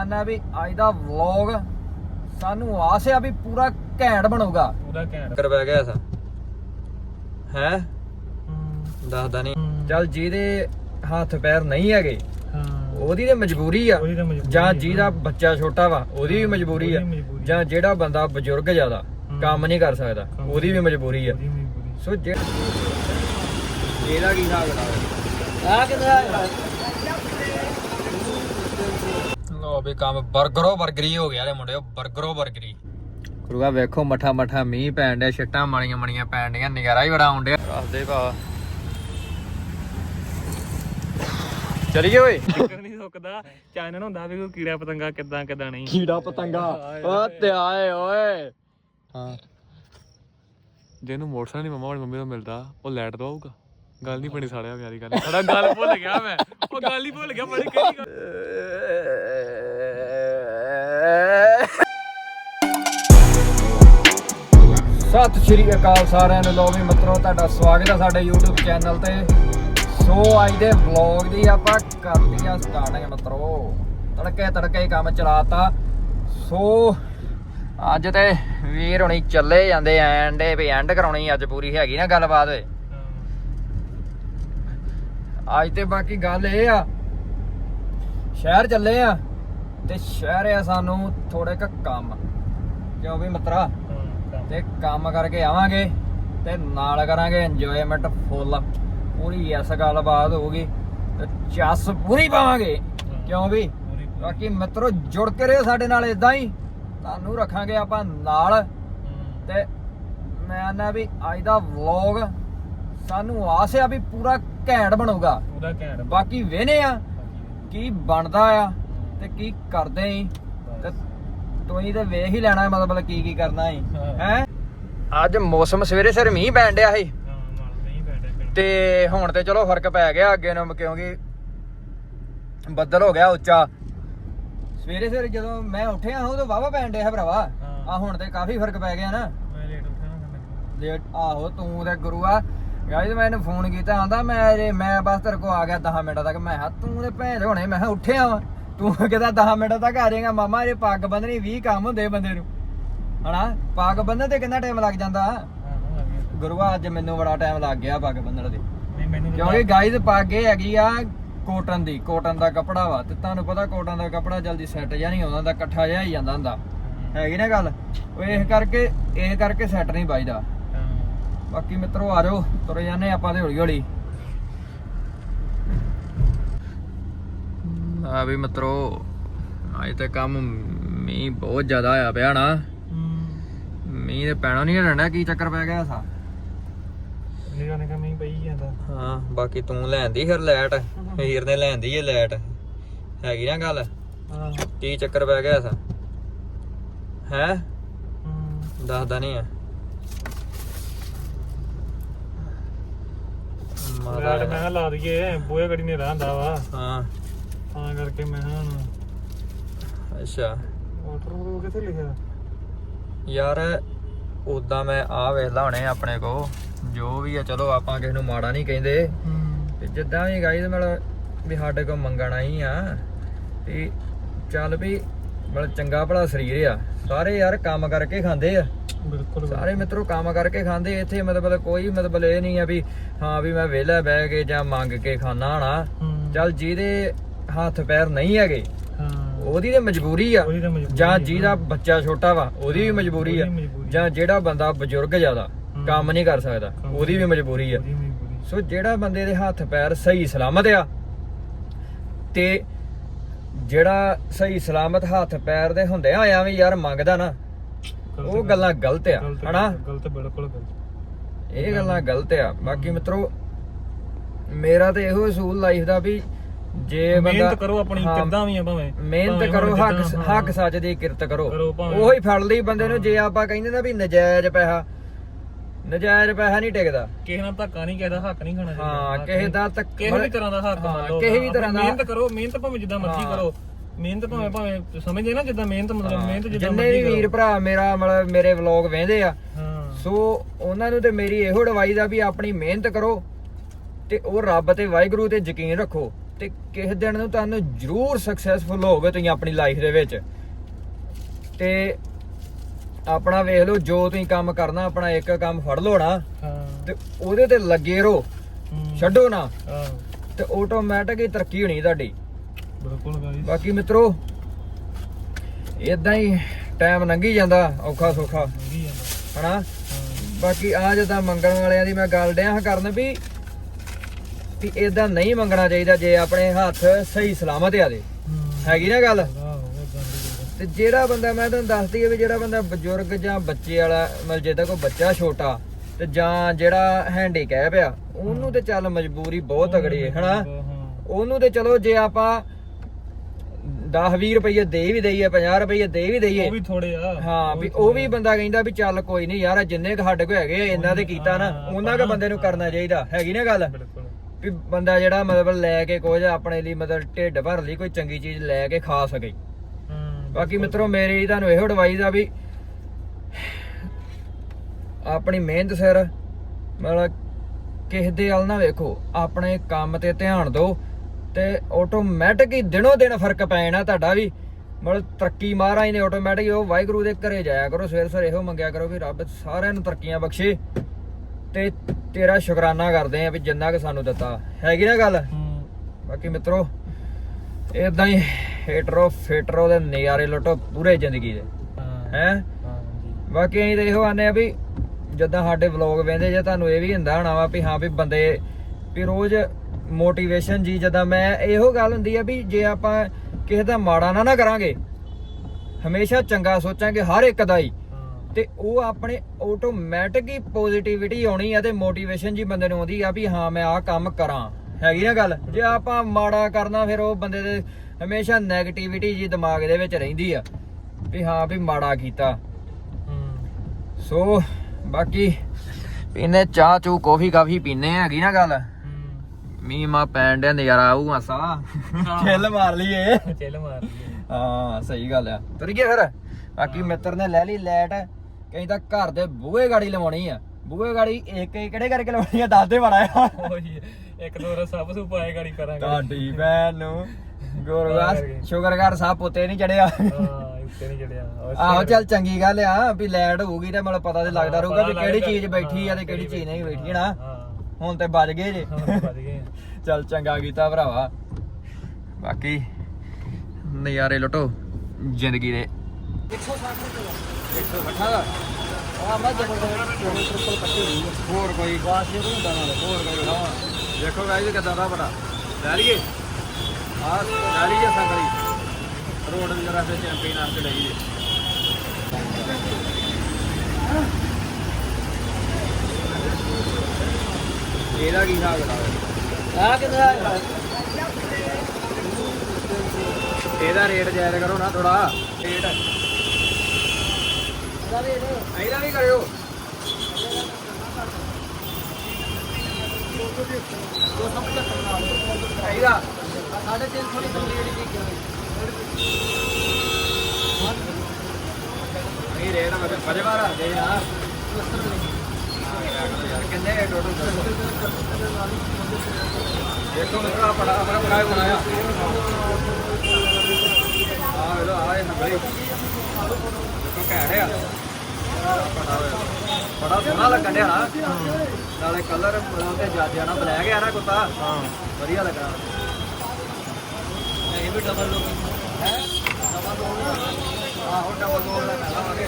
ਆਨਾ ਵੀ ਅੱਜ ਦਾ ਵਲੌਗ ਸਾਨੂੰ ਆਸ ਆ ਵੀ ਪੂਰਾ ਘੈਂਟ ਬਣੂਗਾ। ਪੂਰਾ ਘੈਂਟ। ਕਰ ਬੈ ਗਿਆ ਸਾ ਹੈ? ਹੂੰ, ਦੱਸਦਾ ਨਹੀਂ। ਚੱਲ ਜਿਹਦੇ ਹੱਥ ਪੈਰ ਨਹੀਂ ਹੈਗੇ ਹਾਂ। ਉਹਦੀ ਤੇ ਮਜਬੂਰੀ ਆ। ਉਹਦੀ ਤਾਂ ਮਜਬੂਰੀ ਜਾਂ ਆ। ਜਿਹਦਾ ਬੱਚਾ ਛੋਟਾ ਵਾ ਉਹਦੀ ਵੀ ਮਜਬੂਰੀ ਆ। ਉਹਦੀ ਮਜਬੂਰੀ। ਜਾਂ ਜਿਹੜਾ ਬੰਦਾ ਬਜ਼ੁਰਗ ਜ਼ਿਆਦਾ। ਕੰਮ ਨਹੀਂ ਕਰ ਸਕਦਾ ਕੰਮ ਉਹਦੀ ਵੀ ਮਜਬੂਰੀ ਆ। ਉਹਦੀ ਮਜਬੂਰੀ ਸੋ ਜੇ ਇਹਦਾ ਕੀ ਹਿਸਾਬ ਕਿਤਾਬ ਆ? ਕਿੰਨਾ ਲਓ ਵੀ ਕੰਮ 버ਗਰੋ 버ਗਰੀ ਹੋ ਗਿਆ ਰੇ ਮੁੰਡਿਓ 버ਗਰੋ 버ਗਰੀ ਗੁਰੂਆ ਵੇਖੋ ਮਠਾ ਮਠਾ ਮੀਂਹ ਪੈਣ ਡਿਆ ਛਿੱਟਾਂ ਮਾਣੀਆਂ ਮਣੀਆਂ ਪੈਣ ਡੀਆਂ ਨਜ਼ਾਰਾ ਹੀ ਬੜਾ ਆਉਣ ਡਿਆ। ਦੱਸਦੇ ਭਾ ਚਲੀਏ ਓਏ। ਨਹੀਂ ਸੁੱਕਦਾ ਚਾਨਣ ਹੁੰਦਾ ਵੀ ਕੋਈ ਕੀੜਾ ਪਤੰਗਾ ਕਿਦਾਂ ਕਿਦਾਂ ਨਹੀਂ। ਕੀੜਾ ਪਤੰਗਾ। ਓ ਤੇ ਆਏ ਓਏ। ਹਾਂ। ਜਿਹਨੂੰ ਮੋਟਰਸਾਈਕਲ ਨਹੀਂ ਮਮਾ ਵਾਲੀ ਮੰਮੀ ਤੋਂ ਮਿਲਦਾ ਉਹ ਲੈਟ ਦਵਾਊਗਾ। ਗੱਲ ਨਹੀਂ ਬਣੀ ਸਾਲਿਆ ਪਿਆਰੀ ਗੱਲ। ਸਾਡਾ ਗੱਲ ਭੁੱਲ ਗਿਆ ਮੈਂ। ਉਹ ਗੱਲ ਹੀ ਭੁੱਲ ਗਿਆ ਬੜੀ ਕਿਹੜੀ ਗੱਲ। ਸਤਿ ਸ਼੍ਰੀ ਅਕਾਲ ਸਾਰਿਆਂ ਨੂੰ। ਲੋ ਵੀ ਮਿੱਤਰੋ ਤੁਹਾਡਾ ਸਵਾਗਤ ਹੈ ਸਾਡੇ YouTube ਚੈਨਲ ਤੇ। ਸੋ ਅੱਜ ਦੇ ਵਲੌਗ ਦੀ ਆਪਾਂ ਕਰਦੀ ਆ ਸਟਾਰਟਿੰਗ ਮਿੱਤਰੋ। ਤੜਕੇ ਤੜਕੇ ਕੰਮ ਚਲਾਤਾ। ਸੋ ਅੱਜ ਤੇ ਵੀਰ ਹੁਣੀ ਚੱਲੇ ਜਾਂਦੇ ਐਂਡ ਵੀ ਐਂਡ ਕਰਾਉਣੀ ਅੱਜ ਪੂਰੀ ਹੈਗੀ ਨਾ ਗੱਲਬਾਤ। ਓਏ ਅੱਜ ਤੇ ਬਾਕੀ ਗੱਲ ਇਹ ਆ ਸ਼ਹਿਰ ਚੱਲੇ ਆ। ਤੇ ਸ਼ਹਿਰ ਆ ਸਾਨੂੰ ਥੋੜੇ ਕ ਕੰਮ। ਕਿਉਂ ਵੀ ਮਿੱਤਰਾ? ਤੇ ਕੰਮ ਕਰਕੇ ਆਵਾਂਗੇ ਤੇ ਨਾਲ ਕਰਾਂਗੇ ਇੰਜੋਇਮੈਂਟ ਫੁੱਲ ਪੂਰੀ ਐਸ ਗੱਲਬਾਤ ਹੋਊਗੀ ਤੇ ਚੱਸ ਪੂਰੀ ਪਾਵਾਂਗੇ। ਕਿਉਂ ਵੀ? ਬਾਕੀ ਮਿੱਤਰੋ ਜੁੜ ਕੇ ਰਹੋ ਸਾਡੇ ਨਾਲ ਇਦਾਂ ਹੀ। ਤੁਹਾਨੂੰ ਰੱਖਾਂਗੇ ਆਪਾਂ ਨਾਲ। ਤੇ ਮੈਂ ਨਾ ਵੀ ਅੱਜ ਦਾ ਵਲੌਗ ਸਾਨੂੰ ਆਸ ਆ ਵੀ ਪੂਰਾ ਘੈਂਟ ਬਣੂਗਾ। ਉਹਦਾ ਘੈਂਟ ਬਾਕੀ ਵੇਨੇ ਆ। ਕੀ ਬਣਦਾ ਆ। ਤੇ ਕੀ ਕਰਦੇ ਈ? ਤੇ ਤੁਸੀਂ ਤੇ ਵੇਖ ਹੀ ਲੈਣਾ ਮਤਲਬ ਕੀ ਕੀ ਕਰਨਾ ਈ। ਹਾਂ। ਹੈ? ਅੱਜ ਮੌਸਮ ਸਵੇਰੇ ਸਵੇਰੇ ਮੀਂਹ ਪੈਣ ਡਿਆ ਸੀ। ਹਾਂ ਤੇ ਹੁਣ ਤੇ ਚਲੋ ਫ਼ਰਕ ਪੈ ਗਿਆ ਅੱਗੇ ਨੂੰ ਕਿਉਂਕਿ ਬੱਦਲ ਹੋ ਗਿਆ ਉੱਚਾ। ਸਵੇਰੇ ਸਵੇਰੇ ਜਦੋਂ ਮੈਂ ਉੱਠਿਆ ਉਦੋਂ ਵਾਵਾ ਪੈਣ ਡਿਆ ਭਰਾਵਾ। ਹਾਂ। ਆ ਹੁਣ ਤੇ ਕਾਫੀ ਫ਼ਰਕ ਪੈ ਗਿਆ ਨਾ। ਮੈਂ ਲੇਟ ਉੱਠਿਆ ਨਾ ਫਿਰ ਲੇਟ ਆਹੋ ਤੂੰ ਤੇ ਗੁਰੂਆ ਗਾਇਜ਼ ਮੈਂ ਇਹਨੂੰ ਫੋਨ ਕੀਤਾ ਆਂਦਾ ਮੈਂ ਜੇ ਮੈਂ ਬਸ ਤੇਰੇ ਕੋ ਆ ਗਿਆ 10 ਮਿੰਟਾਂ ਤੱਕ। ਮੈਂ ਕਿਹਾ ਤੂੰ ਤੇ ਭੈਣ ਹੋਣੇ ਮੈਂ ਕਿਹਾ ਉੱਠਿਆ ਵਾ। ਤੂੰ ਕਿਹਦਾ 10 ਮਿੰਟਾਂ ਤੱਕ ਆ ਜਾਏਗਾ ਮਾਮਾ ਇਹ ਪੱਗ ਬੰਨਣੀ 20 ਕੰਮ ਹੁੰਦੇ ਬੰਦੇ ਨੂੰ। ਹਨਾ? ਪੱਗ ਬੰਨਣ ਤੇ ਕਿੰਨਾ ਟਾਈਮ ਲੱਗ ਜਾਂਦਾ? ਗੁਰੂਆ ਅੱਜ ਮੈਨੂੰ ਬੜਾ ਟਾਈਮ ਲੱਗ ਗਿਆ ਪੱਗ ਬੰਨਣ ਦੇ ਕਿਉਂਕਿ ਗਾਇਜ਼ ਪੱਗ ਇਹ ਹੈਗੀ ਆ ਕੋਟਨ ਦੀ ਕੋਟਨ ਦਾ ਕੱਪੜਾ ਵਾ। ਤੇ ਤੁਹਾਨੂੰ ਪਤਾ ਕੋਟਨ ਦਾ ਕੱਪੜਾ ਜਲਦੀ ਸੈੱਟ ਜਾਂ ਨਹੀਂ ਆਉਂਦਾ ਦਾ ਇਕੱਠਾ ਜਿਹਾ ਹੀ ਜਾਂਦਾ ਹੁੰਦਾ। ਹੈਗੀ ਨਾ ਗੱਲ? ਉਹ ਇਸ ਕਰਕੇ ਇਸ ਕਰਕੇ ਸੈੱਟ ਨਹੀਂ ਵੱਜਦਾ। ਬਾਕੀ ਮਿੱਤਰੋ ਆ ਜਾਓ ਤੁਰ ਜਾਂਦੇ ਆਪਾਂ ਤੇ ਹੌਲੀ ਹੌਲੀ ਆ ਵੀ ਮਿੱਤਰੋ ਅੱਜ ਤੇ ਕੰਮ ਮੀਂਹ ਬਹੁਤ ਜ਼ਿਆਦਾ ਆਇਆ ਪਿਆ ਨਾ। ਮੀਂਹ ਤੇ ਪੈਣਾ ਨਹੀਂ ਹਟਣਾ ਕੀ ਚੱਕਰ ਪੈ ਗਿਆ ਸਾ? ਨਿਗਾ ਨਿਗਾ ਮੀਂਹ ਪਈ ਜਾਂਦਾ। ਹਾਂ ਬਾਕੀ ਤੂੰ ਲੈਂਦੀ ਫਿਰ ਲੈਟ ਹੀਰ ਨੇ ਲੈਂਦੀ ਏ ਲੈਟ ਹੈਗੀ ਨਾ ਗੱਲ? ਹਾਂ। ਕੀ ਚੱਕਰ ਪੈ ਗਿਆ ਸਾ? ਹੈ? ਦੱਸਦਾ ਨਹੀਂ ਆ। ਮਾਤਾ ਮੈਂ ਲਾ ਦਈਏ ਬੂਹੇ ਗੜੀ ਨੇ ਰਹਿੰਦਾ ਵਾ। ਹਾਂ। ਤਾਂ ਕਰਕੇ ਮੈਂ ਹੁਣ ਅੱਛਾ। ਵਾਟਰ ਉਹ ਕਿੱਥੇ ਲਿਖਿਆ? ਯਾਰ ਉਦਾਂ ਮੈਂ ਆ ਵੇਖਦਾ ਹੁਣੇ ਆਪਣੇ ਕੋ ਜੋ ਵੀ ਆ ਚਲੋ ਆਪਾਂ ਕਿਸੇ ਨੂੰ ਮਾੜਾ ਨਹੀਂ ਕਹਿੰਦੇ। ਤੇ ਜਿੱਦਾਂ ਵੀ ਗਾਈਜ਼ ਮਤਲਬ ਵੀ ਸਾਡੇ ਕੋ ਮੰਗਣਾ ਹੀ ਆ ਤੇ ਚੱਲ ਵੀ ਮਤਲਬ ਚੰਗਾ ਭਲਾ ਸਰੀਰ ਆ। ਸਾਰੇ ਯਾਰ ਕੰਮ ਕਰਕੇ ਖਾਂਦੇ ਆ। ਬਿਲਕੁਲ ਸਾਰੇ ਮਿੱਤਰੋ ਕੰਮ ਕਰਕੇ ਖਾਂਦੇ ਇੱਥੇ ਮਤਲਬ ਕੋਈ ਮਤਲਬ ਇਹ ਨਹੀਂ ਆ ਵੀ ਹਾਂ ਵੀ ਮੈਂ ਵਿਹਲਾ ਬਹਿ ਕੇ ਜਾਂ ਮੰਗ ਕੇ ਖਾਣਾ ਹਣਾ। ਹੂੰ। ਚੱਲ ਜਿਹਦੇ ਹੱਥ ਪੈਰ ਨਹੀਂ ਹੈਗੇ। ਹਾਂ। ਉਹਦੀ ਤੇ ਮਜਬੂਰੀ ਆ। ਉਹਦੀ ਤਾਂ ਮਜਬੂਰੀ ਜਾਂ। ਜਿਹਦਾ ਬੱਚਾ ਛੋਟਾ ਵਾ ਉਹਦੀ ਵੀ ਮਜਬੂਰੀ ਆ। ਉਹਦੀ ਮਜਬੂਰੀ ਆ। ਜਾਂ ਜਿਹੜਾ ਬੰਦਾ ਬਜ਼ੁਰਗ ਜ਼ਿਆਦਾ। ਕੰਮ ਨਹੀਂ ਕਰ ਸਕਦਾ ਕੰਮ ਉਹਦੀ ਵੀ ਮਜਬੂਰੀ ਆ। ਉਹਦੀ ਮਜਬੂਰੀ ਸੋ ਜਿਹੜਾ ਬੰਦੇ ਦੇ ਹੱਥ ਪੈਰ ਸਹੀ ਸਲਾਮਤ ਆ ਤੇ ਜਿਹੜਾ ਸਹੀ ਸਲਾਮਤ ਹੱਥ ਪੈਰ ਦੇ ਹੁੰਦੇ ਆ ਐਵੇਂ ਯਾਰ ਮੰਗਦਾ ਨਾ ਗਲਤ- ਉਹ ਗੱਲਾਂ ਗਲਤ ਆ ਗਲਤ- ਹਨਾ? ਗਲਤ ਬਿਲਕੁਲ ਗਲਤ। ਇਹ ਗੱਲਾਂ ਗਲਤ ਆ। ਬਾਕੀ ਮਿੱਤਰੋ ਮੇਰਾ ਤੇ ਇਹੋ ਅਸੂਲ ਲਾਈਫ ਦਾ ਵੀ ਜੇ ਬੰਦਾ ਮਿਹਨਤ ਕਰੋ ਆਪਣੀ ਹਾਂ, ਕਿੱਦਾਂ ਵੀ ਆ ਭਾਵੇਂ। ਮਿਹਨਤ ਭਾਵੇਂ ਕਰੋ ਹੁਣ ਹੱਕ ਜਿੱਦਾਂ, ਹੱਕ। ਸੱਚ ਦੀ ਕਿਰਤ ਕਰੋ। ਕਰੋ ਭਾਵੇਂ। ਉਹੀ ਫੜ ਲਈ ਬੰਦੇ ਨੂੰ ਜੇ ਆਪਾਂ ਕਹਿੰਦੇ ਨਾ ਵੀ ਨਜਾਇਜ਼ ਪੈਸਾ ਨਜਾਇਜ਼ ਪੈਸਾ ਨਹੀਂ ਟਿਕਦਾ। ਕਿਸੇ ਨਾਲ ਧੱਕਾ ਨਹੀਂ ਕਿਸੇ ਦਾ ਹੱਕ ਨਹੀਂ ਖਾਣਾ ਹਾਂ ਕਿਸੇ ਦਾ ਤੱਕ ਕਿਸੇ ਵੀ ਤਰ੍ਹਾਂ ਦਾ ਹੱਕ ਹਾਂ, ਮੰਨ ਲਓ ਕਿਸੇ ਵੀ ਤਰ੍ਹਾਂ ਦਾ ਮਿਹਨਤ ਕਰੋ ਮਿਹਨਤ ਭਾਵੇਂ ਜਿੱਦਾਂ ਮਰਜ਼ੀ ਹਾਂ। ਕਰੋ। ਮਿਹਨਤ ਭਾਵੇਂ ਭਾਵੇਂ ਸਮਝਦੇ ਨਾ ਜਿੱਦਾਂ ਮਿਹਨਤ ਮਤਲਬ ਮਿਹਨਤ ਜਿੱਦਾਂ ਜਿੰਨੇ ਮਰਜ਼ੀ ਵੀ ਕਰੋ। ਵੀਰ ਭਰਾ ਮੇਰਾ ਮਤਲਬ ਮੇਰੇ ਵਲੌਗ ਵੇਖਦੇ ਆ ਹਾਂ। ਸੋ ਉਹਨਾਂ ਨੂੰ ਤੇ ਮੇਰੀ ਇਹੋ ਐਡਵਾਈਸ ਆ ਵੀ ਆਪਣੀ ਮਿਹਨਤ ਕਰੋ ਤੇ ਉਹ ਰੱਬ ਤੇ ਵਾਹਿਗੁਰੂ ਤੇ ਯਕੀਨ ਰੱਖੋ। ਤੇ ਕਿਸੇ ਦਿਨ ਨੂੰ ਤੁਹਾਨੂੰ ਜ਼ਰੂਰ ਸਕਸੈਸਫੁਲ ਹੋਗੇ ਤੁਸੀਂ ਆਪਣੀ ਲਾਈਫ ਦੇ ਵਿੱਚ। ਤੇ ਆਪਣਾ ਵੇਖ ਲਓ ਜੋ ਤੁਸੀਂ ਕੰਮ ਕਰਨਾ ਆਪਣਾ ਇੱਕ ਕੰਮ ਫੜ ਲਓ ਨਾ ਤੇ ਉਹਦੇ ਤੇ ਲੱਗੇ ਰਹੋ। ਛੱਡੋ ਨਾ। ਤੇ ਆਟੋਮੈਟਿਕ ਹੀ ਤਰੱਕੀ ਹੋਣੀ ਤੁਹਾਡੀ। ਬਿਲਕੁਲ ਗਾਈਸ ਬਾਕੀ ਮਿੱਤਰੋ ਇਦਾਂ ਹੀ ਟਾਈਮ ਲੰਘੀ ਜਾਂਦਾ ਔਖਾ ਸੌਖਾ। ਹਨਾ? ਬਾਕੀ ਆ ਜਦਾਂ ਮੰਗਣ ਵਾਲਿਆਂ ਦੀ ਮੈਂ ਗੱਲ ਡਿਆ ਹਾਂ ਕਰਨ ਵੀ ਵੀ ਇਦਾਂ ਨਹੀਂ ਮੰਗਣਾ ਚਾਹੀਦਾ ਜੇ ਆਪਣੇ ਹੱਥ ਸਹੀ ਸਲਾਮਤ ਆ ਦੇ ਹੈਗੀ ਨਾ ਗੱਲ? ਤੇ ਜਿਹੜਾ ਬੰਦਾ ਮੈਂ ਤੁਹਾਨੂੰ ਦੱਸਦੀ ਆ ਵੀ ਜਿਹੜਾ ਬੰਦਾ ਬਜ਼ੁਰਗ ਜਾਂ ਬੱਚੇ ਵਾਲਾ ਮਤਲਬ ਜੇ ਤਾਂ ਕੋਈ ਬੱਚਾ ਛੋਟਾ ਤੇ ਜਾਂ ਜਿਹੜਾ ਹੈਂਡੀਕੈਪ ਆ ਉਹਨੂੰ ਤੇ ਚੱਲ ਮਜਬੂਰੀ ਬਹੁਤ ਤਗੜੀ ਹੈ ਹਨਾ? ਉਹਨੂੰ ਤੇ ਚਲੋ ਜੇ ਆਪਾਂ 10 20 ਰੁਪਏ ਦੇ ਵੀ ਦਈਏ 50 ਰੁਪਏ ਦੇ ਵੀ ਦਈਏ। ਉਹ ਵੀ ਥੋੜੇ ਆ। ਹਾਂ ਵੀ ਉਹ ਵੀ ਬੰਦਾ ਕਹਿੰਦਾ ਵੀ ਚੱਲ ਕੋਈ ਨਹੀਂ ਯਾਰ ਜਿੰਨੇ ਕ ਸਾਡੇ ਕੋਲ ਹੈਗੇ ਇਹਨਾਂ ਦੇ ਕੀਤਾ ਨਾ ਉਹਨਾਂ ਕ ਬੰਦੇ ਨੂੰ ਕਰਨਾ ਚਾਹੀਦਾ। ਹੈਗੀ ਨਾ ਗੱਲ? ਬਿਲਕੁਲ। ਵੀ ਬੰਦਾ ਜਿਹੜਾ ਮਤਲਬ ਲੈ ਕੇ ਕੁਝ ਆਪਣੇ ਲਈ ਮਤਲਬ ਢਿੱਡ ਭਰ ਲਈ ਕੋਈ ਚੰਗੀ ਚੀਜ਼ ਲੈ ਕੇ ਖਾ ਸਕੇ। ਹੂੰ ਬਾਕੀ ਮਿੱਤਰੋ ਮੇਰੀ ਤੁਹਾਨੂੰ ਇਹੋ ਐਡਵਾਈਸ ਆ ਵੀ ਆਪਣੀ ਮਿਹਨਤ ਸਿਰ ਮਤਲਬ ਕਿਸੇ ਦੇ ਵੱਲ ਨਾ ਵੇਖੋ ਆਪਣੇ ਕੰਮ ਤੇ ਧਿਆਨ ਦਿਓ ਤੇ ਆਟੋਮੈਟਿਕ ਹੀ ਦਿਨੋ ਦਿਨ ਫ਼ਰਕ ਪੈ ਜਾਣਾ ਤੁਹਾਡਾ ਵੀ। ਮਤਲਬ ਤਰੱਕੀ ਮਹਾਰਾਜ ਨੇ ਆਟੋਮੈਟਿਕ ਉਹ ਵਾਹਿਗੁਰੂ ਦੇ ਘਰੇ ਜਾਇਆ ਕਰੋ ਸਵੇਰ ਸਵੇਰ ਇਹੋ ਮੰਗਿਆ ਕਰੋ ਵੀ ਰੱਬ ਸਾਰਿਆਂ ਨੂੰ ਤਰੱਕੀਆਂ ਬਖਸ਼ੇ। ਤੇ ਤੇਰਾ ਸ਼ੁਕਰਾਨਾ ਕਰਦੇ ਆ ਵੀ ਜਿੰਨਾ ਕਿ ਸਾਨੂੰ ਦਿੱਤਾ। ਹੈਗੀ ਨਾ ਗੱਲ? ਬਾਕੀ ਮਿੱਤਰੋ ਇਦਾਂ ਹੀ ਹੇਟਰੋ ਫੇਟਰੋ ਦੇ ਨਜ਼ਾਰੇ ਲੁੱਟੋ ਪੂਰੇ ਜ਼ਿੰਦਗੀ ਦੇ। ਹਾਂ। ਬਾਕੀ ਅਸੀਂ ਤਾਂ ਇਹੋ ਆਨੇ ਆ ਵੀ ਜਦੋਂ ਸਾਡੇ ਵਲੌਗ ਵੇਂਦੇ ਜੇ ਤੁਹਾਨੂੰ ਇਹ ਵੀ ਹੁੰਦਾ ਹੋਣਾ ਵਾ ਵੀ ਹਾਂ ਵੀ ਬੰਦੇ ਵੀ ਰੋਜ਼ ਮੋਟੀਵੇਸ਼ਨ ਜੀ ਜਦੋਂ ਮੈਂ ਇਹੋ ਗੱਲ ਹੁੰਦੀ ਆ ਵੀ ਜੇ ਆਪਾਂ ਕਿਸੇ ਦਾ ਮਾੜਾ ਨਾ ਨਾ ਕਰਾਂਗੇ ਹਮੇਸ਼ਾ ਚੰਗਾ ਸੋਚਾਂਗੇ ਹਰ ਇੱਕ ਦਾ ਹਾਂ। ਤੇ ਉਹ ਆਪਣੇ ਆਟੋਮੈਟਿਕ ਹੀ ਪੋਜ਼ਿਟਿਵਿਟੀ ਆਉਣੀ ਆ ਤੇ ਮੋਟੀਵੇਸ਼ਨ ਜੀ ਬੰਦੇ ਨੂੰ ਆਉਂਦੀ ਆ ਵੀ ਹਾਂ ਮੈਂ ਆਹ ਕੰਮ ਕਰਾਂ। ਹੈਗੀ ਨਾ ਗੱਲ? ਜੇ ਆਪਾਂ ਮਾੜਾ ਕਰਨਾ ਫਿਰ ਉਹ ਬੰਦੇ ਦੇ ਹਮੇਸ਼ਾ 네ਗੇਟਿਵਿਟੀ ਜੀ ਦਿਮਾਗ ਦੇ ਵਿੱਚ ਰਹਿੰਦੀ ਆ। ਵੀ ਹਾਂ ਵੀ ਮਾੜਾ ਕੀਤਾ। ਸੋ ਬਾਕੀ ਪੀਨੇ ਚਾਹ ਚੂ ਕਾਫੀ ਕਾਫੀ ਪੀਨੇ ਹੈਗੀ ਨਾ ਗੱਲ? ਮੀਂਹ ਮਾ ਪੈਣ ਡਿਆ ਨਜ਼ਾਰਾ ਆਊ ਮਾਸਾ ਖੇਲ ਮਾਰ ਲਈਏ। ਚੱਲ ਮਾਰ ਲਈਏ। ਹਾਂ ਸਹੀ ਗੱਲ ਆ। ਤੁਰ ਗਏ ਫਿਰ? ਬਾਕੀ ਮਿੱਤਰ ਨੇ ਲੈ ਲਈ ਲੈਟ ਕਹਿੰਦਾ ਘਰ ਦੇ ਬੂਹੇ ਗਾੜੀ ਲਵਾਉਣੀ ਆ। ਬੂਹੇ ਗਾੜੀ ਇੱਕ ਇੱਕ ਕਿਹੜੇ ਕਰਕੇ ਲਵਾਉਣੀ ਆ? ਦੱਸ ਦੇ ਬੜਾ ਆ ਉਹੀ ਇੱਕ ਦੋ ਰ ਸਭ ਸੁ ਪਾਏ ਗਾੜੀ ਕਰਾਂਗੇ। ਤੁਹਾਡੀ ਭੈਣ ਨੂੰ ਗੁਰਵਾਸ ਕਰਕੇ। ਸ਼ੁਕਰਗੁਜ਼ਾਰ ਸਾਹਿਬ ਪੁੱਤੇ ਨਹੀਂ ਚੜਿਆ। ਹਾਂ ਉੱਤੇ ਨਹੀਂ ਚੜਿਆ। ਆਹੋ ਚੱਲ ਚੰਗੀ ਗੱਲ ਆ ਵੀ ਲੈਟ ਹੋਊਗੀ ਤੇ ਮਤਲਬ ਪਤਾ ਤੇ ਲੱਗਦਾ ਰਹੂਗਾ ਵੀ ਕਿਹੜੀ। ਚੀਜ਼ ਬੈਠੀ ਆ ਤੇ ਕਿਹੜੀ ਚੀਜ਼ ਨਹੀਂ ਬੈਠੀ ਨਾ। ਹੁਣ ਤੇ ਵੱਜ ਗਏ ਜੇ। ਹਾਂ ਵੱਜ ਗਏ ਚੱਲ ਚੰਗਾ ਕੀਤਾ ਭਰਾਵਾ। ਬਾਕੀ ਨਜ਼ਾਰੇ ਲੁੱਟੋ ਜ਼ਿੰਦਗੀ ਦੇ। 160 ਦਾ ਆ ਮੈਂ ਜਦੋਂ ਟ੍ਰਿਪਲ ਕੱਟੇ ਹੋਈ ਹੋਰ ਕੋਈ ਬਾਸ ਜੇ ਕੋਈ ਹੁੰਦਾ ਨਾਲ ਹੋਰ ਕੋਈ ਨਾ ਦੇਖੋ ਗਾਇਸ ਕਿਦਾਂ ਦਾ ਬੜਾ। ਲੈ ਲਈਏ। ਆ ਲੈ ਲਈਏ ਸੰਗਲੀ। ਰੋਡ ਦੇ ਰਸਤੇ ਚੈਂਪੀਅਨ ਆ ਕੇ ਲਈਏ। ਇਹਦਾ ਕੀ ਹਿਸਾਬ ਕਿਤਾਬ ਆ ਕਿੰਨਾ ਇਹਦਾ ਰੇਟ ਜਾਇਜ਼ ਕਰੋ ਨਾ ਥੋੜਾ ਰੇਟ ਇਹਦਾ ਰੇਟ ਵੀ ਕਰਿਓ ਇਹਦਾ ਸਾਡੇ ਤਿੰਨ ਥੋੜੀ ਥੋੜੀ ਜਿਹੜੀ ਚੀਜ਼ ਮੈਂ ਪਜੇ ਵਾਰ ਦੇ ਨਾ ਕਿੰਨੇ ਟੋਟਲ ਦੇਖੋ ਮੇਰਾ ਬੜਾ ਆਪਣਾ ਬਣਾਇਆ ਬਣਾਇਆ ਆ ਵੇਲੋ ਆ ਇਹ ਨੰਬਰ ਘੈਂਟ ਆ ਬੜਾ। ਬੜਾ ਸੋਹਣਾ ਲੱਗਣ ਡਿਆ। ਨਾ ਨਾਲੇ ਕਲਰ ਬੜਾ ਤੇ ਜਾਜਿਆ ਨਾ ਬਲੈਕ ਆ ਨਾ ਕੁੱਤਾ। ਹਾਂ। ਵਧੀਆ ਲੱਗਣਾ। ਇਹ ਵੀ ਡਬਲ ਲੋਕ ਹੈ। ਡਬਲ ਲੋਕ ਆਹੋ ਡਬਲ ਲੋਕ ਦਾ ਪਹਿਲਾ ਵਾਗੇ।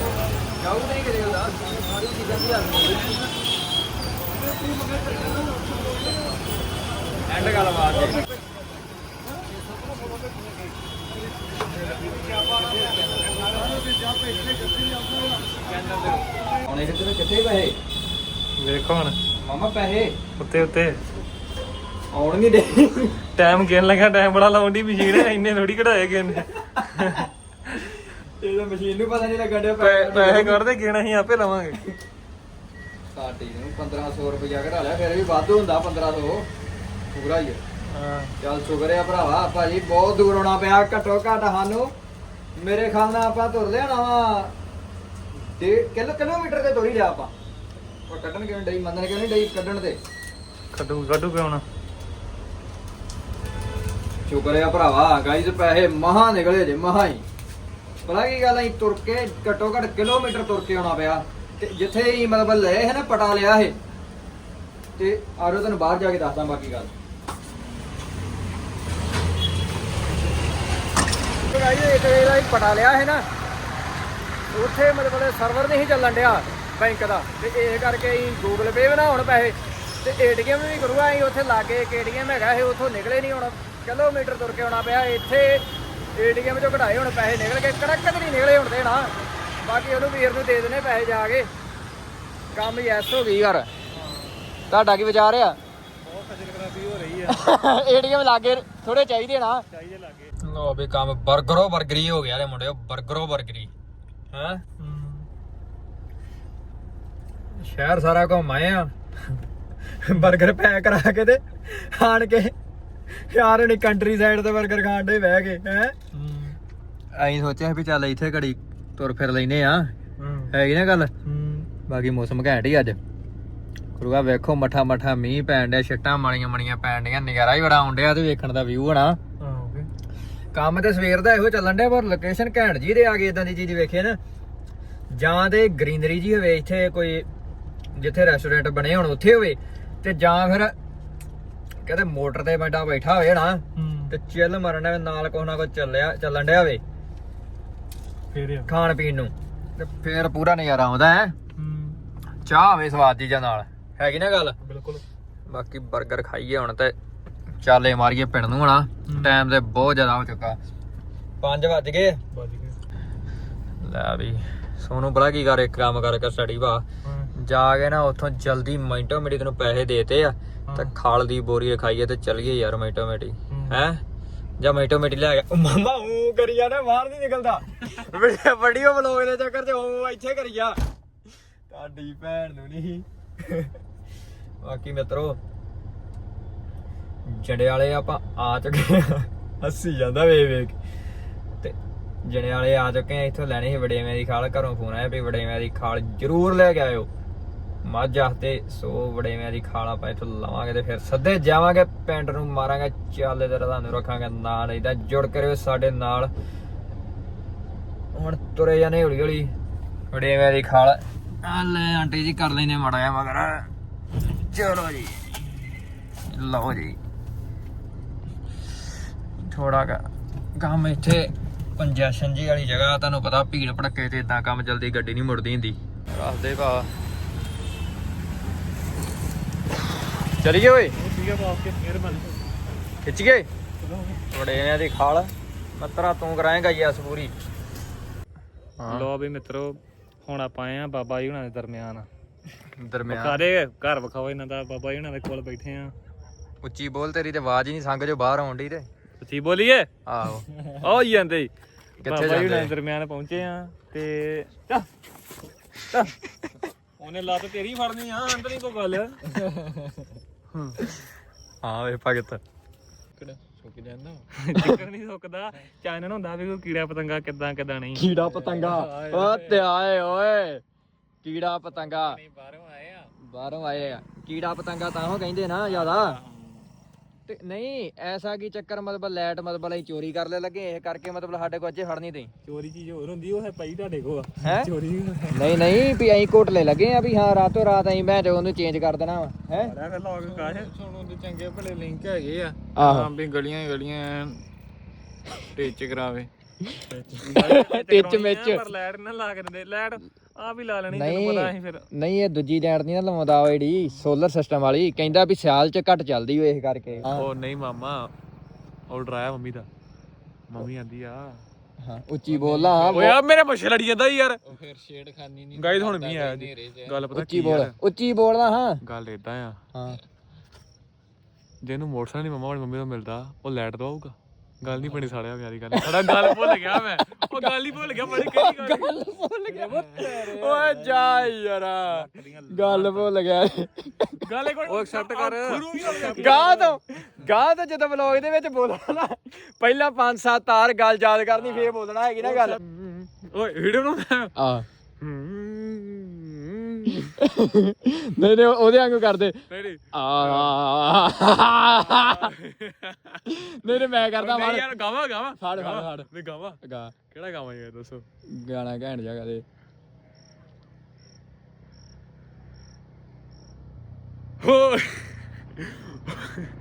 ਜਾਊ ਤੇ ਨਹੀਂ ਕਰੇ ਉਹਦਾ ਸਾਰੀ ਚੀਜ਼ਾਂ ਦੀ ਆਉਂਦੀ ਐਂਡ ਗੱਲ ਬਾਤ ਕਿੱਥੇ ਪੈਸੇ? ਵੇਖੋ ਹੁਣ। ਮਾਮਾ ਪੈਸੇ? ਉੱਤੇ ਉੱਤੇ। ਆਉਣ ਨਹੀਂ ਦੇ। ਟਾਈਮ ਗਿਣ ਲੱਗਾ ਟਾਈਮ ਬੜਾ ਲਾਉਣ ਦੀ ਮਸ਼ੀਨ। ਇੰਨੇ ਥੋੜੀ ਕਢਾਏ ਗਏ ਨੇ। ਇਹ ਤਾਂ ਮਸ਼ੀਨ ਨੂੰ ਪਤਾ ਨਹੀਂ ਲੱਗਣ ਡਿਆ ਪੈਸੇ ਕੱਢਦੇ ਗਿਣ ਅਸੀਂ ਆਪੇ ਲਵਾਂਗੇ। ਸਾਡੀ ਨੂੰ 1500 ਰੁਪਇਆ ਘਰਾ ਲਿਆ ਫਿਰ ਵੀ ਵਾਧੂ ਹੁੰਦਾ 1500 ਪੂਰਾ ਹੀ ਹੈ ਹਾਂ। ਚੱਲ ਸ਼ੁਕਰ ਹੈ ਭਰਾਵਾ ਭਾਜੀ ਬਹੁਤ ਦੂਰ ਆਉਣਾ ਪਿਆ ਘੱਟੋ ਘੱਟ ਸਾਨੂੰ। ਮੇਰੇ ਖਿਆਲ ਨਾਲ ਆਪਾਂ ਤੁਰ ਲਿਆ ਨਾ ਕਿਲੋ ਕਿਲੋਮੀਟਰ ਤੇ ਤੁਰ ਲਿਆ ਆਪਾਂ? ਉਹ ਕੱਢਣ ਕਿਉਂ ਡਈ? ਮੰਨਣ ਕਿਉਂ ਨਹੀਂ ਡਈ ਕੱਢਣ ਤੇ? ਕੱਢੂ ਕੱਢੂ ਕਿਉਂ ਨਾ? ਸ਼ੁਕਰ ਆ ਭਰਾਵਾ ਗਾਈਜ਼ ਪੈਸੇ ਮਹਾ ਨਿਕਲੇ ਜੇ ਮਹਾ ਹੀ। ਪਤਾ ਕੀ ਗੱਲ ਐ ਤੁਰ ਕੇ ਘੱਟੋ ਘੱਟ ਕਿਲੋਮੀਟਰ ਤੁਰ ਕੇ ਆਉਣਾ ਪਿਆ। ਤੇ ਜਿੱਥੇ ਹੀ ਮਤਲਬ ਲਏ ਹੈ ਨਾ ਪਟਾ ਲਿਆ ਇਹ ਤੇ ਆਰੋ ਤੈਨੂੰ ਬਾਹਰ ਜਾ ਕੇ ਦੱਸਦਾ ਬਾਕੀ ਗੱਲ। ਗਾਈਜ਼ ਇੱਕ ਜਿਹੜਾ ਹੀ ਪਟਾ ਲਿਆ ਹੈ ਨਾ ਉੱਥੇ ਮਤਲਬ ਸਰਵਰ ਨਹੀਂ ਚੱਲਣ ਡਿਆ ਬੈਂਕ ਦਾ। ਤੇ ਇਹ ਕਰਕੇ ਅਸੀਂ ਗੂਗਲ ਪੇ ਬਣਾਉਣ ਪੈਸੇ। ਤੇ ਏਟੀਐਮ ਵੀ ਕਰੂਗਾ ਅਸੀਂ ਉੱਥੇ ਲਾਗੇ ਇੱਕ ਏਟੀਐਮ ਹੈਗਾ ਇਹ ਉੱਥੋਂ ਨਿਕਲੇ ਨਹੀਂ ਹੁਣ। ਕਿਲੋਮੀਟਰ ਤੁਰ ਕੇ ਆਉਣਾ ਪਿਆ ਇੱਥੇ ਏਟੀਐਮ ਚੋਂ ਕਢਾਏ ਹੁਣ ਪੈਸੇ ਨਿਕਲ ਕੇ ਕੜਕ ਤੇ ਨਹੀਂ ਨਿਕਲੇ ਹੁਣ ਦੇਣਾ ਬਾਕੀ ਉਹਨੂੰ ਵੀਰ ਨੂੰ ਦੇ ਦੇਣੇ ਪੈਸੇ ਜਾ ਕੇ। ਕੰਮ ਯੈਸ ਹੋ ਗਈ ਯਾਰ। ਤੁਹਾਡਾ ਕੀ ਵਿਚਾਰ ਆ? ਏਟੀਐਮ ਲਾਗੇ ਥੋੜੇ ਚਾਹੀਦੇ ਨਾ। ਚਾਹੀਦੇ ਲਾਗੇ। ਲੋ ਵੀ ਕੰਮ 버ਗਰੋ 버ਗਰੀ ਹੋ ਗਿਆ ਰੇ ਮੁੰਡਿਓ 버ਗਰੋ 버ਗਰੀ ਹਾਂ? ਸ਼ਹਿਰ ਸਾਰਾ ਘੁੰਮ ਆਏ ਆ। 버ਗਰ ਪੈਕ ਕਰਾ ਕੇ ਤੇ ਆਣ ਕੇ ਯਾਰ ਨੇ ਕੰਟਰੀ ਸਾਈਡ ਤੇ 버ਗਰ ਖਾਣ ਦੇ ਬਹਿ ਕੇ ਹੈ? ਅਸੀਂ ਸੋਚਿਆ ਵੀ ਚੱਲ ਇੱਥੇ ਘੜੀ ਤੁਰ ਫਿਰ ਲੈਨੇ ਆ। ਹੈਗੀ ਨਾ ਗੱਲ? ਬਾਕੀ ਮੌਸਮ ਘੈਂਟ ਹੀ ਅੱਜ। ਗੁਰੂਆ ਵੇਖੋ ਮਠਾ ਮਠਾ ਮੀਂਹ ਪੈਣ ਡਿਆ ਛਿੱਟਾਂ ਮਾੜੀਆਂ ਮਾੜੀਆਂ ਪੈਣ ਡੀਆਂ ਨਜ਼ਾਰਾ ਹੀ ਬੜਾ ਆਉਣ ਡਿਆ ਤੇ ਵੇਖਣ ਦਾ ਵਿਊ ਹਨਾ ਕੰਮ ਤੇ ਸਵੇਰ ਦਾ ਇਹੋ ਚੱਲਣ ਡਿਆ ਪਰ ਲੋਕੇਸ਼ਨ ਘੈਂਟ ਜੀ ਦੇ ਆ ਗਏ ਇਦਾਂ ਦੀ ਚੀਜ਼ ਵੇਖੇ ਨਾ। ਜਾਂ ਤੇ ਗ੍ਰੀਨਰੀ ਜੀ ਹੋਵੇ ਇੱਥੇ ਕੋਈ ਜਿੱਥੇ ਰੈਸਟੋਰੈਂਟ ਬਣੇ ਹੋਣ ਉੱਥੇ ਹੋਵੇ ਤੇ ਜਾਂ ਫਿਰ ਕਹਿੰਦੇ ਮੋਟਰ ਤੇ ਬੰਦਾ ਬੈਠਾ ਹੋਵੇ ਨਾ ਤੇ ਚਿੱਲ ਮਾਰਨ ਦੇ ਨਾਲ ਕੁਛ ਨਾ ਕੁਛ ਚੱਲਿਆ ਚੱਲਣ ਡਿਆ ਹੋਵੇ ਫੇਰ ਖਾਣ ਪੀਣ ਨੂੰ। ਤੇ ਫੇਰ ਪੂਰਾ ਨਜ਼ਾਰਾ ਆਉਂਦਾ ਹੈ। ਚਾਹ ਹੋਵੇ ਸਵਾਦ ਜੀ ਨਾਲ। ਹੈਗੀ ਨਾ ਗੱਲ? ਬਿਲਕੁਲ। ਬਾਕੀ 버ਗਰ ਖਾਈਏ ਹੁਣ ਤੇ। ਚਾਲੇ ਮਾਰੀਏ ਪਿੰਡ ਨੂੰ ਹਣਾ। ਟਾਈਮ ਤੇ ਬਹੁਤ ਜ਼ਿਆਦਾ ਹੋ ਚੁੱਕਾ। 5 ਵੱਜ ਗਏ। ਲੈ ਵੀ ਸੋਨੂੰ ਬੜਾ ਕੀ ਕਰ ਇੱਕ ਕੰਮ ਕਰਕੇ ਸਟੱਡੀ ਵਾ ਜਾ ਕੇ ਨਾ ਉੱਥੋਂ ਜਲਦੀ ਮਿੰਟੋ ਮਿੰਟੀ ਤੈਨੂੰ ਪੈਸੇ ਦੇਤੇ ਆ ਤੇ ਖਾਲ ਦੀ ਬੋਰੀ ਖਾਈਏ ਤੇ ਚੱਲੀਏ ਯਾਰ ਮਿੰਟੋ ਮਿੰਟੀ ਹੈ। ਜਾਂ ਮਿੰਟੋ ਮਿੰਟੀ ਲੈ ਗਿਆ ਮਾਮਾ ਉਹ ਕਰੀ ਜਾਣਾ ਬਾਹਰ ਨਹੀਂ ਨਿਕਲਦਾ। ਵੀਡੀਓ ਬਲੌਗ ਦੇ ਚੱਕਰ 'ਚ ਉਹ ਇੱਥੇ ਕਰੀ ਜਾ। ਤੁਹਾਡੀ ਭੈਣ ਨੂੰ ਨਹੀਂ ਬਾਕੀ ਮਿੱਤਰੋ ਜੜੇ ਆਪਾਂ ਆ ਚੁੱਕੇ ਆ। ਹੱਸੀ ਜਾਂਦਾ ਵੇ ਵੇਖ। ਤੇ ਜੜੇ ਆ ਚੁੱਕੇ ਆ, ਇੱਥੋਂ ਲੈਣੀ ਸੀ ਵੜੇਵੇਂ ਦੀ ਖਾਲ, ਘਰੋਂ ਫੋਨ ਆਇਆ ਵੀ ਵੜੇਵੇਂ ਦੀ ਖਾਲ ਜ਼ਰੂਰ ਲੈ ਕੇ ਆਇਓ। ਮੱਝ ਆਸਤੇ ਸੋ ਵੜੇਵੇਂ ਦੀ ਖਾਲ ਆਪਾਂ ਇੱਥੋਂ ਲਵਾਂਗੇ ਤੇ ਫਿਰ ਸੱਦੇ ਜਾਵਾਂਗੇ, ਪਿੰਡ ਨੂੰ ਮਾਰਾਂਗੇ, ਚਾਲੇ ਤੇ ਤੁਹਾਨੂੰ ਰੱਖਾਂਗੇ ਨਾਲ ਇਹਦਾ ਜੁੜ ਕਰਿਓ ਸਾਡੇ ਨਾਲ। ਹੁਣ ਤੁਰੇ ਜਾਣੇ ਹੌਲੀ ਹੌਲੀ ਵੜੇਵੇਂ ਦੀ ਖਾਲ। ਆ ਲੈ ਆਂਟੀ ਜੀ ਕਰ ਲੈਨੇ ਮੜਾ ਆ ਮਗਰ। ਚਲੋ ਜੀ। ਲਓ ਜੀ। ਥੋੜਾ ਕੰਮ ਇੱਥੇ ਕੰਜੈਸ਼ਨ ਜੀ ਵਾਲੀ ਜਗ੍ਹਾ ਤੁਹਾਨੂੰ ਪਤਾ ਭੀੜ ਭੜੱਕੇ ਤੇ ਇਦਾਂ ਕੰਮ ਜਲਦੀ ਗੱਡੀ ਨਹੀਂ ਮੁੜਦੀ ਹੁੰਦੀ। ਰਸਤੇ ਭਾ। ਚਲੀਏ ਓਏ? ਠੀਕ ਹੈ ਬਾਪ ਕੇ ਮਿਹਰਬਾਨੀ ਖਿੱਚ ਗਏ? ਚਲੋ ਵੜੇਵਿਆਂ ਦੀ ਖਾਲ। ਮਤਰਾ ਤੂੰ ਕਰਾਏਗਾ ਯਸ ਪੂਰੀ। ਲੋ ਵੀ ਮਿੱਤਰੋ ਹੁਣ ਆਪਾਂ ਆਏ ਆ ਬਾਬਾ ਜੀ ਹੁਣਾਂ ਦੇ ਦਰਮਿਆਨ। ਦਰਮਿਆਨ। ਸਾਰੇ ਘਰ ਵਿਖਾਓ ਇਹਨਾਂ ਦਾ? ਬਾਬਾ ਜੀ ਹੁਣਾਂ ਦੇ ਕੋਲ ਬੈਠੇ ਆ ਉੱਚੀ ਬੋਲ ਤੇਰੀ ਤੇ ਆਵਾਜ਼ ਹੀ ਨਹੀਂ ਸੰਗ ਜੋ ਬਾਹਰ ਆਉਣ ਡਈ ਤੇ। ਸੱਚੀ ਬੋਲੀਏ? ਆਹੋ। ਆਓ ਹੀ ਜਾਂਦੇ ਬਾਬਾ ਜੀ ਜਾਂਦੇ? ਹੁਣਾਂ ਦੇ ਦਰਮਿਆਨ ਪਹੁੰਚੇ ਆ ਤੇ ਚੱਲ, ਚੱਲ। ਉਹਨੇ ਲੱਤ ਤੇਰੀ ਫੜਨੀ ਆ ਅੰਦਰ ਨਹੀਂ ਕੋਈ ਗੱਲ। ਹਾਂ। ਵੇ ਭਗਤ। ਸੁੱਕ ਜਾਂਦਾ ਚੱਕਰ ਨਹੀਂ ਸੁੱਕਦਾ। ਚਾਨਣ ਹੁੰਦਾ ਵੀ ਕੋਈ ਕੀੜਾ ਪਤੰਗਾ ਕਿੱਦਾਂ ਕਿੱਦਾਂ ਨਹੀਂ। ਕੀੜਾ ਪਤੰਗਾ। ਓ ਓਏ। ਕੀੜਾ ਪਤੰਗਾ। ਬਾਹਰੋਂ ਆਏ ਆ। ਬਾਹਰੋਂ ਆਏ ਆ। ਕੀੜਾ ਪਤੰਗਾ ਤਾਂ ਉਹ ਕਹਿੰਦੇ ਨਾ ਜ਼ਿਆਦਾ। ਤੇ ਨਹੀਂ ਐਸਾ ਕੀ ਚੱਕਰ ਮਤਲਬ ਲੈਟ ਮਤਲਬ ਅਸੀਂ ਚੋਰੀ ਕਰ ਲੈ ਲੱਗੇ ਇਹ ਕਰਕੇ ਮਤਲਬ ਸਾਡੇ ਕੋਲ ਅੱਜੇ ਫੜਨੀ ਤੇ ਚੋਰੀ ਚੀਜ਼ ਹੋਰ ਹੁੰਦੀ ਉਹ ਹੈ ਪਈ ਤੁਹਾਡੇ ਕੋਲ ਹੈ? ਚੋਰੀ ਨਹੀਂ ਨਹੀਂ ਵੀ ਅਸੀਂ ਕੋਟ ਲੈ ਲੱਗੇ ਆ ਵੀ ਹਾਂ ਰਾਤੋਂ ਰਾਤ ਅਸੀਂ ਮੈਂ ਉਹਨੂੰ ਚੇਂਜ ਕਰ ਦੇਣਾ ਵਾ ਹੈ? ਸਾਰਾ ਫਿਰ ਲੋਕ ਕਾਸ਼ ਸੁਣੋ ਦੇ ਚੰਗੇ ਭਲੇ ਲਿੰਕ ਹੈਗੇ ਆ। ਆਹੋ। ਵੀ ਗਲੀਆਂ ਗਲੀਆਂ ਟੇਚ ਕਰਾਵੇ। ਟਿੱਚ ਮਿੱਚ। ਪਰ ਲਾਈਟ ਨਾ ਲਾ ਕੇ ਦਿੰਦੇ। ਲਾਈਟ ਆ ਵੀ ਲਾ ਲੈਣੀ ਤੈਨੂੰ ਪਤਾ ਅਸੀਂ ਫਿਰ। ਨਹੀਂ ਇਹ ਦੂਜੀ ਲੈਟ ਨਹੀਂ ਨਾ ਲਵਾਉਂਦਾ ਉਹ ਜਿਹੜੀ ਸੋਲਰ ਸਿਸਟਮ ਵਾਲੀ। ਕਹਿੰਦਾ ਵੀ ਸਿਆਲ ਚ ਘੱਟ ਚੱਲਦੀ ਓ ਇਸ ਕਰਕੇ। ਉਹ ਨਹੀਂ ਮਾਮਾ ਆਰਡਰ ਆਇਆ ਮੰਮੀ ਦਾ। ਮੰਮੀ ਆਂਦੀ ਆ। ਹਾਂ ਉੱਚੀ ਬੋਲ ਓਏ ਆ ਮੇਰੇ ਮੁੱਛ ਲੜੀ ਜਾਂਦਾ ਯਾਰ। ਉਹ ਫਿਰ ਛੇੜ ਖਾਨੀ ਨਹੀਂ ਗਾਇਦ ਹੁਣ ਵੀ ਆਇਆ ਜੀ। ਗੱਲ ਪਤਾ ਉੱਚੀ ਕੀ ਬੋਲ ਉੱਚੀ ਬੋਲਦਾ ਹਾਂ। ਗੱਲ ਇਦਾਂ ਆ। ਹਾਂ। ਜਿਹਨੂੰ ਮੋਟਰਸਾਈਕਲ ਨਹੀਂ ਮੰਮਾ ਵਾਲੀ ਮੰਮੀ ਤੋਂ ਮਿਲਦਾ ਉਹ ਲੈਟ ਤੋਂ ਆਊਗਾ ਗੱਲ ਨਹੀਂ ਬਣੀ ਸਾਲਿਆ ਪਿਆਰੀ ਗੱਲ। ਸਾਡਾ ਗੱਲ ਭੁੱਲ ਗਿਆ ਮੈਂ। ਉਹ ਗੱਲ ਹੀ ਭੁੱਲ ਗਿਆ ਬੜੀ ਕਿਹੜੀ ਗੱਲ ਭੁੱਲ ਗਿਆ ਓਏ ਜਾ ਯਾਰ। ਗੱਲ ਭੁੱਲ ਗਿਆ। ਗੱਲ ਇੱਕ ਉਹ ਐਕਸੈਪਟ ਕਰ। ਗਾਹ ਤੋਂ ਗਾਹ ਤੋਂ ਜਦੋਂ ਵਲੌਗ ਦੇ ਵਿੱਚ ਬੋਲਣਾ। ਨਾ ਪਹਿਲਾਂ ਪੰਜ ਸੱਤ ਤਾਰ ਗੱਲ ਯਾਦ ਕਰਨੀ ਫੇਰ ਬੋਲਣਾ ਹੈਗੀ ਨਾ ਗੱਲ। ਓਏ ਵੀਡੀਓ ਬਣਾਉਂਦਾ। ਆ। ਨਹੀਂ ਨਹੀਂ ਉਹਦੇ ਵਾਂਗੂ ਕਰਦੇ। ਨਹੀਂ ਨਹੀਂ। ਆ ਨਹੀਂ ਨਹੀਂ ਮੈਂ ਕਰਦਾ ਨਹੀਂ ਯਾਰ ਗਾਵਾਂ ਗਾਵਾਂ। ਫੜ, ਫੜ। ਫੜ। ਨਹੀਂ ਗਾਵਾਂ। ਗਾ। ਕਿਹੜਾ ਗਾਵਾਂ ਯਾਰ ਦੱਸੋ। ਗਾਣਾ ਘੈਂਟ ਜਗ੍ਹਾ ਦੇ ਹੋ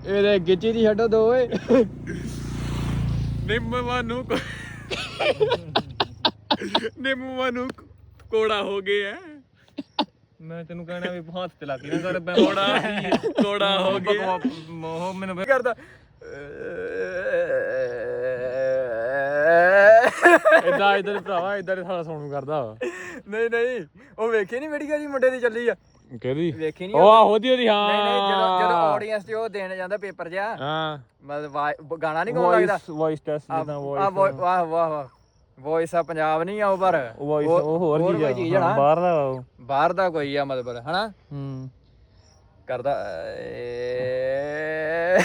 ਇਹਦੇ ਗਿੱਚੀ ਦੀ ਛੱਡੋ ਦੋ ਓਏ। ਨਿੰਮ ਨੂੰ ਕੋ- ਨਿੰਮ ਨੂੰ ਕੋੜਾ ਹੋ ਗਿਆ ਮੈਂ ਤੈਨੂੰ ਕਹਿਣਾ ਵੀ ਹੱਥ ਤੇ ਲੱਗ ਨਾ ਕਰ ਮੈਂ ਕੋੜਾ ਕੋੜਾ ਹੋ ਗਿਆ। ਮੋਹ ਮੈਨੂੰ ਕਰਦਾ? ਇਦਾਂ ਇਧਰ ਭਰਾਵਾ ਇਧਰ ਸਾਰਾ ਸੋਣੂ ਕਰਦਾ ਨਹੀਂ ਨਹੀਂ ਉਹ ਵੇਖੀ ਨਹੀਂ ਵੀਡੀਓ ਜੀ ਮੁੰਡੇ ਦੀ ਚੱਲੀ ਆ? ਕਿਹਦੀ? ਵੇਖੀ ਨਹੀਂ ਉਹ ਆਹੋ ਦੀ ਉਹਦੀ ਹਾਂ। ਨਹੀਂ ਨਹੀਂ ਜਦੋਂ ਜਦੋਂ ਆਡੀਅנס 'ਚ ਉਹ ਦੇਣ ਜਾਂਦਾ ਪੇਪਰ ਜਿਹਾ ਹਾਂ। ਮਤਲਬ ਗਾਣਾ ਨਹੀਂ ਗਾਉਣ ਲੱਗਦਾ? ਵੌਇਸ ਟੈਸਟ ਆ ਜਿੱਦਾਂ ਆ ਵੌਇਸ ਵਾਹ ਵਾਹ ਵਾਹ। ਵੌਇਸ ਆ ਪੰਜਾਬ ਨਹੀਂ ਆ ਉਹ ਪਰ। ਵੌਇਸ ਉਹ ਹੋਰ ਕੋਈ ਚੀਜ਼ ਆ ਨਾ। ਬਾਹਰ ਦਾ ਉਹ। ਬਾਹਰ ਦਾ ਕੋਈ ਆ ਮਤਲਬ ਹਨਾ? ਹੂੰ। ਕਰਦਾ ਏ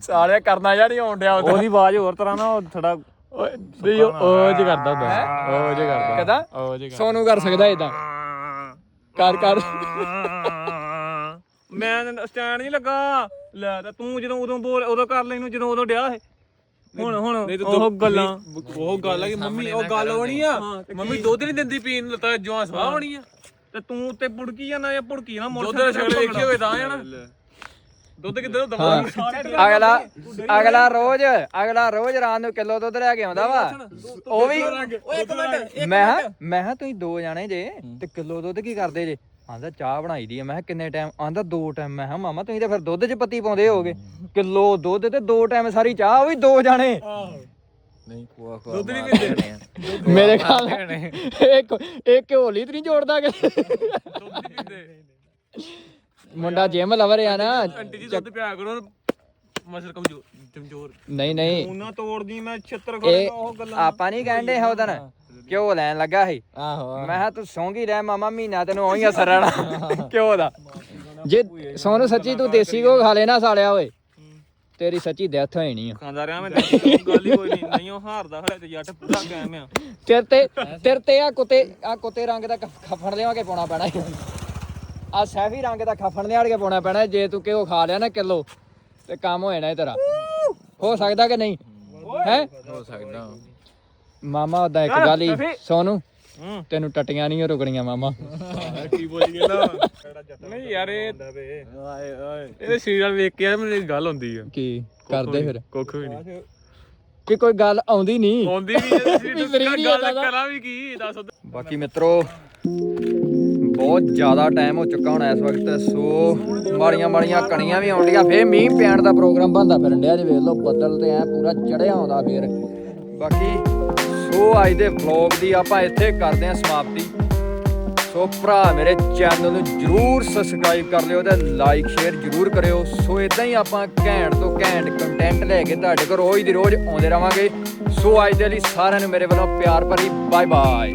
ਸਾਲਿਆ ਕਰਨਾ ਯਾਰ ਨਹੀਂ ਆਉਣ ਡਿਆ ਉਹਦਾ। ਉਹਦੀ ਆਵਾਜ਼ ਹੋਰ ਤਰ੍ਹਾਂ ਨਾ ਉਹ ਥੋੜਾ ਓਏ ਨਹੀਂ ਉਹ ਉਹ ਜੇ ਕਰਦਾ ਹੁੰਦਾ। ਉਹ ਜੇ ਕਰਦਾ। ਕਦਾ ਉਹ ਜੇ ਕਰਦਾ। ਸੋਨੂੰ ਕਰ ਸਕਦਾ ਇਦਾਂ ਕਰ ਕਰ। ਮੈਂ ਸਟੈਂਡ ਨਹੀਂ ਲੱਗਾ। ਲੈ ਤਾਂ ਤੂੰ ਜਦੋਂ ਉਦੋਂ ਬੋਲ ਉਦੋਂ ਕਰ ਲੈ ਨੂੰ ਜਦੋਂ ਉਦੋਂ ਡਿਆ ਇਹ। ਹੁਣ ਹੁਣ ਉਹ ਗੱਲਾਂ ਉਹ ਗੱਲ ਆ ਕਿ ਮੰਮੀ ਉਹ ਗੱਲ ਹੋਣੀ ਆ। ਮੰਮੀ ਦੁੱਧ ਨਹੀਂ ਦਿੰਦੀ ਪੀਣ ਨੂੰ ਤਾਂ ਜਵਾਂ ਸਵਾਹ ਹੋਣੀ ਆ। ਤੇ ਤੂੰ ਤੇ ਪੁੜਕੀ ਜਾਂਦਾ ਜਾਂ ਪੁੜਕੀ ਨਾ ਦੁੱਧ ਦਾ ਸ਼ਕਲ ਵੇਖੀ ਹੋਵੇ ਤਾਂ ਨਾ। ਦੁੱਧ ਕਿੱਧਰ ਦਵਾ ਅਗਲਾ ਅਗਲਾ ਰੋਜ਼ ਅਗਲਾ ਰੋਜ਼ ਰਾਤ ਨੂੰ ਕਿਲੋ ਦੁੱਧ ਲੈ ਕੇ ਆਉਂਦਾ ਵਾ। ਉਹ ਵੀ ਓਏ ਇੱਕ ਮਿੰਟ ਮੈਂ ਕਿਹਾ- ਮੈਂ ਹਾਂ ਤੁਸੀਂ ਦੋ ਜਾਣੇ ਜੇ ਤੇ ਕਿਲੋ ਦੁੱਧ ਕੀ ਕਰਦੇ ਜੇ? ਆਂਦਾ ਚਾਹ ਬਣਾਈ ਦੀ ਆ। ਮੈਂ ਕਿਹਾ ਕਿੰਨੇ ਟਾਈਮ ਆਂਦਾ ਦੋ ਟਾਈਮ ਮੈਂ ਕਿਹਾ ਮਾਮਾ ਤੁਸੀਂ ਤਾਂ ਫਿਰ ਦੁੱਧ 'ਚ ਪੱਤੀ ਪਾਉਂਦੇ ਹੋਗੇ ਕਿਲੋ ਦੁੱਧ ਤੇ ਦੋ ਟਾਈਮ ਸਾਰੀ ਚਾਹ ਉਹ ਵੀ ਦੋ ਜਾਣੇ। ਨਹੀਂ ਦੁੱਧ ਨਹੀਂ ਪੀਂਦੇ। ਮੇਰੇ ਖਿਆਲ ਇੱਕ ਇੱਕ ਹੋਲੀ ਤੇ ਨਹੀਂ ਜੋੜਦਾ ਕਿ ਦੁੱਧ ਨਹੀਂ ਪੀਂਦੇ। ਮੁੰਡਾ ਜਿਮ ਲਵਰ ਆ ਨਾ। ਆਂਟੀ ਜੀ ਦੁੱਧ ਪਿਆ ਕਰੋ ਮਸਲ ਕਮਜ਼ੋਰ ਕਮਜ਼ੋਰ। ਨਹੀਂ ਨਹੀਂ। ਉਹਨਾਂ ਤੋੜਦੀ ਮੈਂ ਛਿੱਤਰ ਖੋਲੇਗਾ ਉਹ ਗੱਲਾਂ ਆਪਾਂ ਨਹੀਂ ਕਹਿੰਦੇ ਹਾਂ ਉਹਦਨ ਕਿਉਂ ਲੈਣ ਲੱਗਾ ਸੀ? ਆਹੋ ਮੈਂ ਕਿਹਾ ਤੂੰ ਸੌਂਗੀ ਰਹਿ ਮਾਮਾ ਮਹੀਨਾ ਤੈਨੂੰ ਉਹੀ ਅਸਰ ਰਹਿਣਾ ਕਿਉਂ ਦਾ? ਜੇ ਸੋਨੂੰ ਸੱਚੀ ਤੂੰ ਦੇਸੀ ਕੋ ਖਾ ਲੈਣਾ ਸਾਲਿਆ ਓਏ। ਤੇਰੀ ਸੱਚੀ ਡੈਥ ਹੋਈ ਨਹੀਂ ਆ। ਖਾਂਦਾ ਰਿਹਾ ਮੈਂ ਗੱਲ ਹੀ ਕੋਈ ਨਹੀਂ। ਨਹੀਂ ਉਹ ਹਾਰਦਾ ਖੜੇ ਤੇ ਜੱਟ ਪੂਰਾ ਕਾਇਮ ਆ। ਤੇਰੇ ਤੇ ਤੇਰੇ ਤੇ ਆ ਕੁੱਤੇ ਆ ਕੁੱਤੇ ਰੰਗ ਦਾ ਖਫਣ ਲਿਆ ਕੇ ਪਾਉਣਾ ਪੈਣਾ ਆ ਸੈਫੀ ਰੰਗ ਦਾ ਖਫਣ ਲਿਆ ਕੇ ਪਾਉਣਾ ਪੈਣਾ ਜੇ ਤੂੰ ਕਿਉਂ ਖਾ ਲਿਆ ਨਾ ਕਿਲੋ ਤੇ ਕੰਮ ਹੋ ਜਾਣਾ ਇਹ ਤੇਰਾ। ਹੋ ਸਕਦਾ ਕਿ ਨਹੀਂ? ਹੈ ਹੋ? ਸਕਦਾ। ਮਾਮਾ ਉਦਾਂ ਇੱਕ ਗੱਲ ਹੀ ਸੋਨੂੰ ਹੂੰ। ਤੈਨੂੰ ਟਟੀਆਂ ਨਹੀਂ ਰੁਕਣੀਆਂ ਮਾਮਾ। ਕੀ ਬੋਲ ਗਿਆ ਨਾ। ਨਹੀਂ ਯਾਰ ਇਹ ਓਏ ਓਏ ਇਹਦੇ ਸਰੀਰ ਨਾਲ ਵੇਖ ਕੇ ਯਾਰ ਮੈਨੂੰ ਗੱਲ ਹੁੰਦੀ ਆ। ਕੀ ਕਰਦੇ ਫਿਰ? ਕੁੱਖ ਵੀ ਨਹੀਂ ਕਿ ਕੋਈ ਗੱਲ ਆਉਂਦੀ ਨਹੀਂ ਆਉਂਦੀ ਵੀ ਇਹਦੇ ਸਰੀਰ ਵੀ ਸਰੀਰ ਨਾਲ ਹੀ ਗੱਲ। ਕਰਾਂ ਵੀ ਕੀ ਦੱਸ। ਬਾਕੀ ਮਿੱਤਰੋ ਬਹੁਤ ਜ਼ਿਆਦਾ ਟਾਈਮ ਹੋ ਚੁੱਕਾ ਹੁਣ ਇਸ ਵਕਤ ਸੋ ਮਾੜੀਆਂ ਮਾੜੀਆਂ ਕਣੀਆਂ ਵੀ ਆਉਂਦੀਆਂ ਫੇਰ ਮੀਂਹ ਪੈਣ ਦਾ ਪ੍ਰੋਗਰਾਮ ਬਣਦਾ ਫਿਰਨ ਡਿਆ ਜੀ ਵੇਖ ਲਓ ਬੱਦਲ ਤੇ ਐ ਪੂਰਾ ਚੜਿਆ ਆਉਂਦਾ ਫੇਰ। ਬਾਕੀ ਸੋ ਅੱਜ ਦੇ ਵਲੌਗ ਦੀ ਆਪਾਂ ਇੱਥੇ ਕਰਦੇ ਹਾਂ ਸਮਾਪਤੀ। ਸੋ ਭਰਾ ਮੇਰੇ ਚੈਨਲ ਨੂੰ ਜਰੂਰ ਸਬਸਕ੍ਰਾਈਬ ਕਰ ਲਿਓ ਤੇ ਲਾਈਕ ਸ਼ੇਅਰ ਜਰੂਰ ਕਰਿਓ। ਸੋ ਇਦਾਂ ਹੀ ਆਪਾਂ ਘੈਂਟ ਤੋਂ ਘੈਂਟ ਕੰਟੈਂਟ ਲੈ ਕੇ ਤੁਹਾਡੇ ਕੋਲ ਰੋਜ਼ ਦੀ ਰੋਜ਼ ਆਉਂਦੇ ਰਵਾਂਗੇ। ਸੋ ਅੱਜ ਦੇ ਲਈ ਸਾਰਿਆਂ ਨੂੰ ਮੇਰੇ ਵੱਲੋਂ ਪਿਆਰ ਭਰੀ ਬਾਏ ਬਾਏ